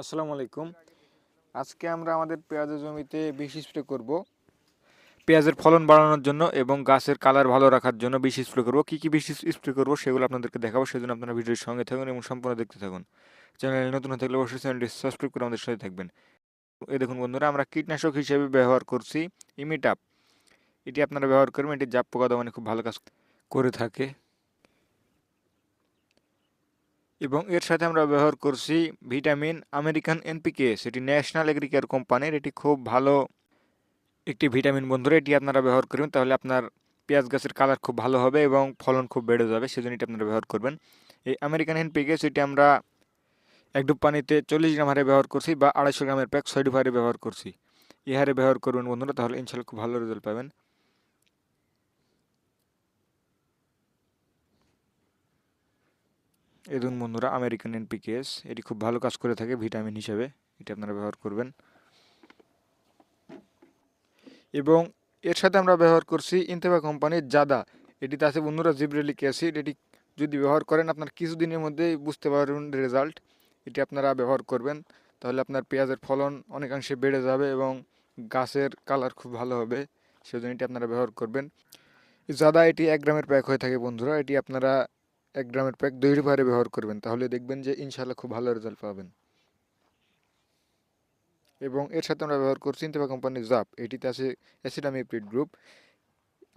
আসসালামু আলাইকুম। আজকে আমরা আমাদের পেঁয়াজের জমিতে বিষ স্প্রে করব। পেঁয়াজের ফলন বাড়ানোর জন্য এবং গাছের কালার ভালো রাখার জন্য বিষ স্প্রে করব। কী কী বিষ স্প্রে করব সেগুলো আপনাদেরকে দেখাবো, সেজন্য আপনারা ভিডিওর সঙ্গে থাকুন এবং সম্পূর্ণ দেখতে থাকুন। চ্যানেলে নতুন থাকলে অবশ্যই চ্যানেলটি সাবস্ক্রাইব করে আমাদের সাথে থাকবেন। এ দেখুন বন্ধুরা, আমরা কীটনাশক হিসেবে ব্যবহার করছি ইমিটাপ। এটি আপনারা ব্যবহার করবেন, এটি জাপ পোকা দমনে খুব ভালো কাজ করে থাকে। এবং এর সাথে আমরা ব্যবহার করছি ভিটামিন, আমেরিকান এনপিকে। সেটি ন্যাশনাল এগ্রিকেয়ার কোম্পানির এটি খুব ভালো একটি ভিটামিন। বন্ধুরা, এটি আপনারা ব্যবহার করবেন, তাহলে আপনার পেঁয়াজ গাছের কালার খুব ভালো হবে এবং ফলন খুব বেড়ে যাবে, সেজন্য এটি আপনারা ব্যবহার করবেন। এই আমেরিকান এনপিকে, সেটি আমরা এক ডুব পানিতে চল্লিশ গ্রাম হারে ব্যবহার করছি বা আড়াইশো গ্রামের প্যাক ছয় ডুব হারে ব্যবহার করছি। এই হারে ব্যবহার করবেন বন্ধুরা, তাহলে ইনশাল্লাহ খুব ভালো রেজাল্ট পাবেন। এই ধরুন বন্ধুরা আমেরিকান এনপিকেএস এটি খুব ভালো কাজ করে থাকে ভিটামিন হিসেবে, এটি আপনারা ব্যবহার করবেন। এবং এর সাথে আমরা ব্যবহার করছি ইন্তেবা কোম্পানির জাদা এটিতে আছে বন্ধুরা জিব্রেলিক অ্যাসিড এটি যদি ব্যবহার করেন আপনার কিছুদিনের মধ্যেই বুঝতে পারবেন রেজাল্ট এটি আপনারা ব্যবহার করবেন, তাহলে আপনার পেঁয়াজের ফলন অনেকাংশে বেড়ে যাবে এবং গাছের কালার খুব ভালো হবে, সেজন্য এটি আপনারা ব্যবহার করবেন। জাদা এটি এক গ্রামের প্যাক হয়ে থাকে বন্ধুরা, এটি আপনারা এক গ্রামের প্যাক দুই ভারে ব্যবহার করবেন, তাহলে দেখবেন যে ইনশাল্লাহ খুব ভালো রেজাল্ট পাবেন। এবং এর সাথে আমরা ব্যবহার করছি ইন্তেবা কোম্পানির জাপ এটিতে আছে অ্যাসিডামিপ্রিড গ্রুপ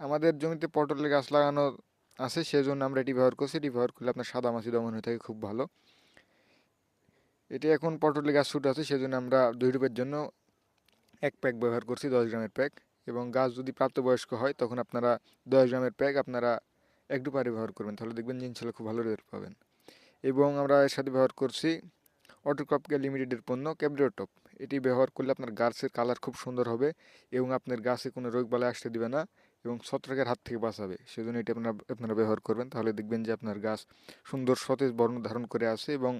আমাদের জমিতে পটলের গাছ লাগানো আছে, সেজন্য আমরা এটি ব্যবহার করছি। এটি ব্যবহার করলে আপনার সাদা মাছি দমন হয়ে থাকে, খুব ভালো। এটি এখন পটলের গাছ শুট আছে, সেজন্য আমরা দুই রূপের জন্য এক প্যাক ব্যবহার করছি, দশ গ্রামের প্যাক। এবং গাছ যদি প্রাপ্তবয়স্ক হয়, তখন আপনারা দশ গ্রামের প্যাক আপনারা একটু পারে ব্যবহার করবেন, তাহলে দেখবেন যে ইনশাল্লাহ খুব ভালো রেজাল্ট পাবেন। এবং আমরা এর সাথে ব্যবহার করছি অটোক্রপ কেয়ার লিমিটেডের পণ্য ক্যাবরিওটপ এটি ব্যবহার করলে আপনার গাছের কালার খুব সুন্দর হবে এবং আপনার গাছে কোনো রোগ বালাই আসতে দিবে না এবং ছত্রাকের হাত থেকে বাঁচাবে। সেজন্য এটি আপনারা আপনারা ব্যবহার করবেন, তাহলে দেখবেন যে আপনার গাছ সুন্দর সতেজ বর্ণ ধারণ করে আসে এবং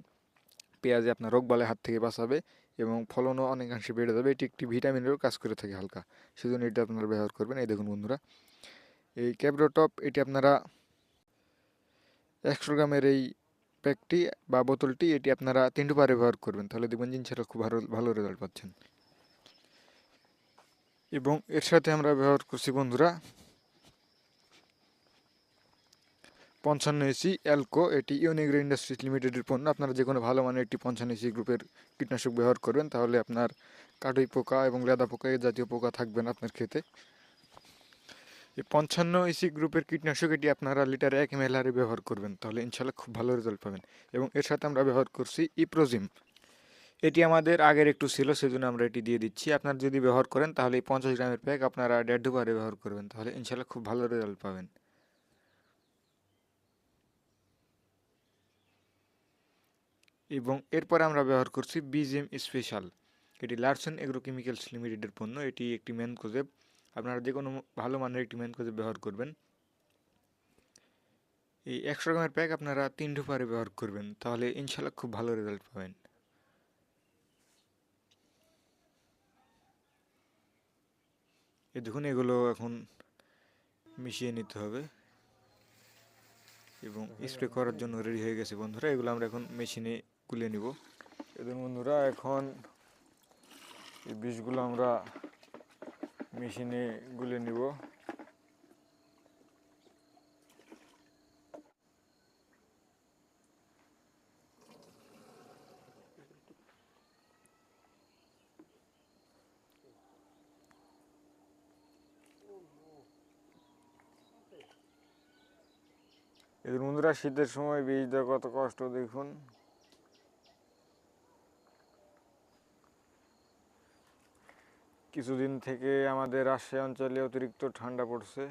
পেঁয়াজে আপনার রোগ বালাই হাত থেকে বাঁচাবে এবং ফলনও অনেকাংশে বেড়ে যাবে। এটি একটি ভিটামিনেরও কাজ করে থাকে হালকা। সেজন্য এটি আপনারা ব্যবহার করবেন। এই দেখুন বন্ধুরা, এই ক্যাবরোটপ এটি আপনারা একশো গ্রামের এই প্যাকটি বা বোতলটি, এটি আপনারা তিনটু পারে ব্যবহার করবেন। তাহলে দেখবেন যে ইনশাল্লাহ খুব ভালো ভালো রেজাল্ট পাচ্ছেন। এবং এর সাথে আমরা ব্যবহার করছি বন্ধুরা, পঞ্চান্ন এসি অ্যালকো। এটি ইউনিগ্রো ইন্ডাস্ট্রিজ লিমিটেডের পণ্য। আপনারা যে কোনো ভালো মানের একটি পঞ্চান্ন এসি গ্রুপের কীটনাশক ব্যবহার করবেন, তাহলে আপনার কাটুই পোকা এবং লেদা পোকা এই জাতীয় পোকা থাকবেন আপনার খেতে এই পঞ্চান্ন ইসি গ্রুপের কীটনাশক এটি আপনারা লিটারে এক এম ব্যবহার করবেন, তাহলে ইনশাল্লাহ খুব ভালো রেজাল্ট পাবেন। এবং এর সাথে আমরা ব্যবহার করছি ইপ্রোজিম। এটি আমাদের আগের একটু ছিল, সেজন্য আমরা এটি দিয়ে দিচ্ছি। আপনারা যদি ব্যবহার করেন, তাহলে এই পঞ্চাশ গ্রামের প্যাক আপনারা দেড় দুবারে ব্যবহার করবেন, তাহলে ইনশাল্লাহ খুব ভালো রেজাল্ট পাবেন। এবং এরপরে আমরা ব্যবহার করছি বিজিএম স্পেশাল। এটি লার্সেন এগ্রোকেমিক্যালস লিমিটেডের পণ্য, এটি একটি ম্যানকোজেব। আপনারা যে কোনো ভালো মানের একটি ম্যানকোজেব ব্যবহার করবেন। এই একশো গ্রামের প্যাক আপনারা তিন ডুপারে ব্যবহার করবেন তাহলে ইনশাল্লাহ খুব ভালো রেজাল্ট পাবেন। এ দেখুন এগুলো এখন মিশিয়ে নিতে হবে এবং স্প্রে করার জন্য রেডি হয়ে গেছে বন্ধুরা এগুলো আমরা এখন মেশিনে গুলে নিব। এদের বন্ধুরা এখন এই বিষগুলো আমরা মেশিনে গুলে নিব। এদের বন্ধুরা শীতের সময় বীজ দেওয়া কত কষ্ট দেখুন। কিছুদিন থেকে আমাদের রাজশাহী অঞ্চলে অতিরিক্ত ঠান্ডা পড়ছে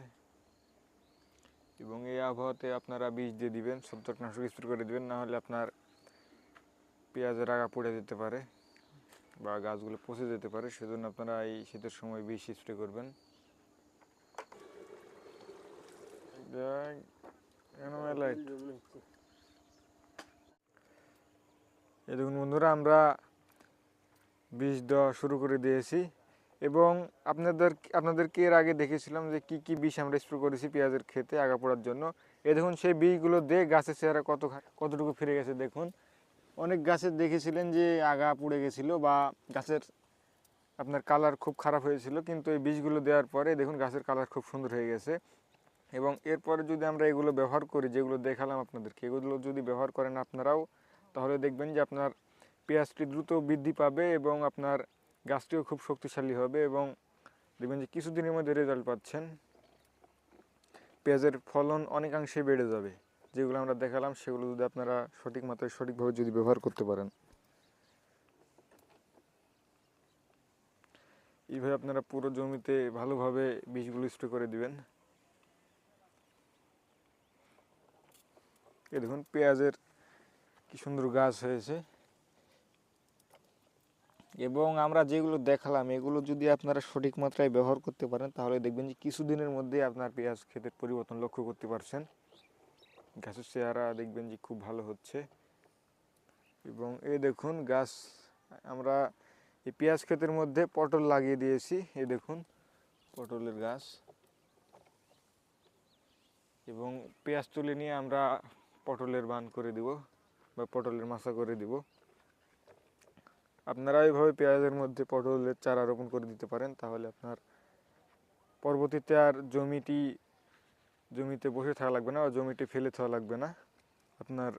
এবং এই আবহাওয়াতে আপনারা বীজ দিয়ে দিবেন ছত্রাকনাশক স্প্রে করে দিবেন, না হলে আপনার পেঁয়াজের আগা পড়ে যেতে পারে বা গাছগুলো পচে যেতে পারে, সেজন্য আপনারা এই শীতের সময় বীজ স্প্রে করবেন। দেখুন বন্ধুরা, আমরা বীজ দেওয়া শুরু করে দিয়েছি। এবং আপনাদের, আপনাদেরকে এর আগে দেখেছিলাম যে কি কি বিষ আমরা স্প্রে করেছি পেঁয়াজের খেতে আগা পড়ার জন্য। এ দেখুন, সেই বীজগুলো দিয়ে গাছের চেহারা কত কতটুকু ফিরে গেছে দেখুন। অনেক গাছের দেখেছিলেন যে আগা পুড়ে গেছিল বা গাছের আপনার কালার খুব খারাপ হয়েছিল, কিন্তু এই বীজগুলো দেওয়ার পরে দেখুন গাছের কালার খুব সুন্দর হয়ে গেছে। এবং এরপরে যদি আমরা এগুলো ব্যবহার করি, যেগুলো দেখালাম আপনাদেরকে, এগুলো যদি ব্যবহার করেন আপনারাও, তাহলে দেখবেন যে আপনার পেঁয়াজটি দ্রুত বৃদ্ধি পাবে এবং আপনার গাছটিও খুব শক্তিশালী হবে এবং দেখবেন যে কিছুদিনের মধ্যে রেজাল্ট পাচ্ছেন। পেঁয়াজের ফলন অনেকাংশে বেড়ে যাবে। যেগুলো আমরা দেখালাম, সেগুলো যদি আপনারা সঠিক মাত্রায়, সঠিকভাবে যদি ব্যবহার করতে পারেন। এইভাবে আপনারা পুরো জমিতে ভালোভাবে বীজগুলো স্প্রে করে দিবেন। এই দেখুন, পেঁয়াজের কি সুন্দর গাছ হয়েছে। এবং আমরা যেগুলো দেখালাম, এগুলো যদি আপনারা সঠিক মাত্রায় ব্যবহার করতে পারেন, তাহলে দেখবেন যে কিছুদিনের মধ্যে আপনার পেঁয়াজ ক্ষেতের পরিবর্তন লক্ষ্য করতে পারছেন। গাছের চেহারা দেখবেন যে খুব ভালো হচ্ছে। এবং এ দেখুন গাছ, আমরা এই পেঁয়াজ ক্ষেতের মধ্যে পটল লাগিয়ে দিয়েছি এ দেখুন পটলের গাছ। এবং পেঁয়াজ তুলে নিয়ে আমরা পটলের বান করে দিব বা পটলের মাচা করে দিব। আপনারা এইভাবে পেঁয়াজের মধ্যে পটলের চারা রোপণ করে দিতে পারেন, তাহলে আপনার পরবর্তীতে আর জমিটি, জমিতে বসে থাকা লাগবে না বা জমিটি ফেলে থাকা লাগবে না। আপনার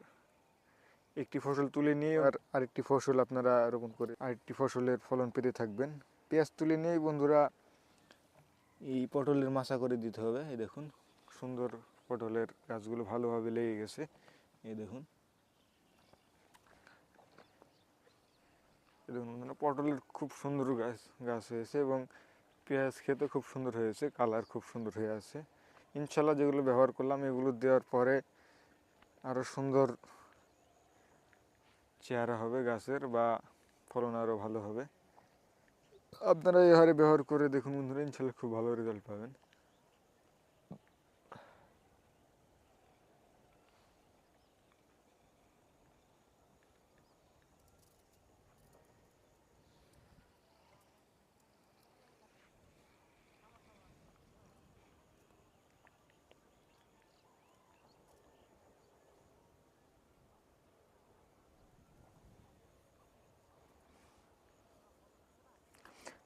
একটি ফসল তুলে নিয়ে আর আরেকটি ফসল আপনারা রোপণ করে, আরেকটি ফসলের ফলন পেতে থাকবেন। পেঁয়াজ তুলে নিয়েই বন্ধুরা এই পটলের মাচা করে দিতে হবে। এই দেখুন, সুন্দর পটলের গাছগুলো ভালোভাবে লেগে গেছে। এই দেখুন। দেখুন বন্ধুরা, পটলের খুব সুন্দর গাছ গাছ হয়েছে এবং পেঁয়াজ খেতে খুব সুন্দর হয়েছে কালার খুব সুন্দর হয়ে আছে। ইনশাল্লাহ যেগুলো ব্যবহার করলাম এগুলো দেওয়ার পরে আরও সুন্দর চেহারা হবে গাছের বা ফলন আরও ভালো হবে। আপনারা এই হারে ব্যবহার করে দেখুন বন্ধুরা ইনশাল্লাহ খুব ভালো রেজাল্ট পাবেন।